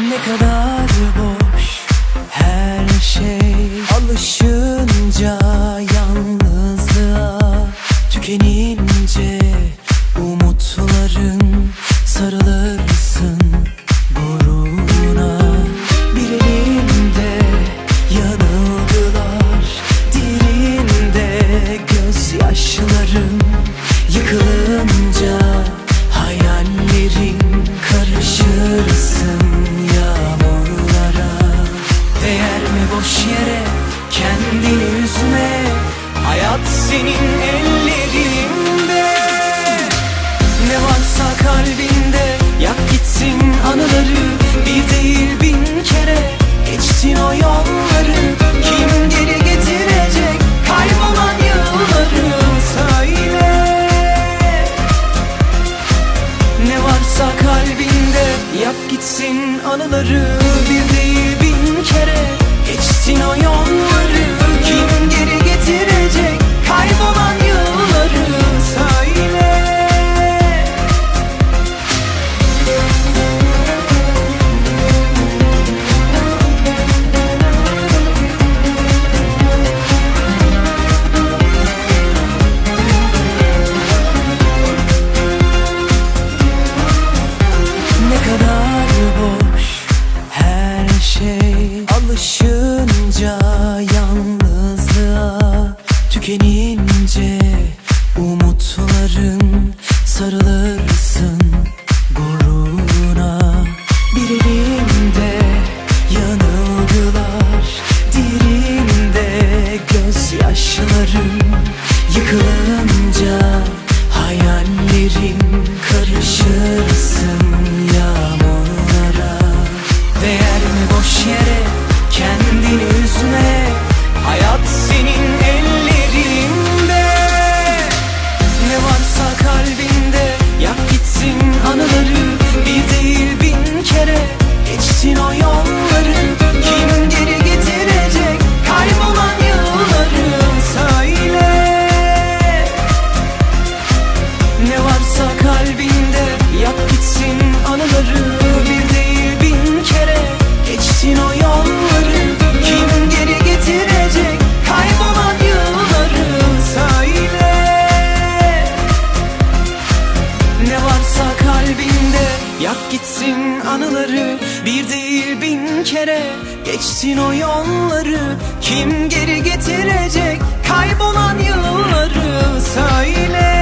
Ne kadar boş her şey. Alışınca yalnızlığa Tükenince umutların Sarılırsın boş yere kendini üzme. Hayat senin ellerinde. Ne varsa kalbinde yak gitsin anıları. Bir değil bin kere geçtin o yolları. Kim geri getirecek kaybolan yılları? Söyle. Ne varsa kalbinde yak gitsin anıları. Bir değil bin kere geçtin o yolları yalnızlığa Tükenince varsa kalbinde Yak gitsin anıları Bir değil bin kere Geçsin o yolları. Kim geri getirecek Kaybolan yılları? Söyle.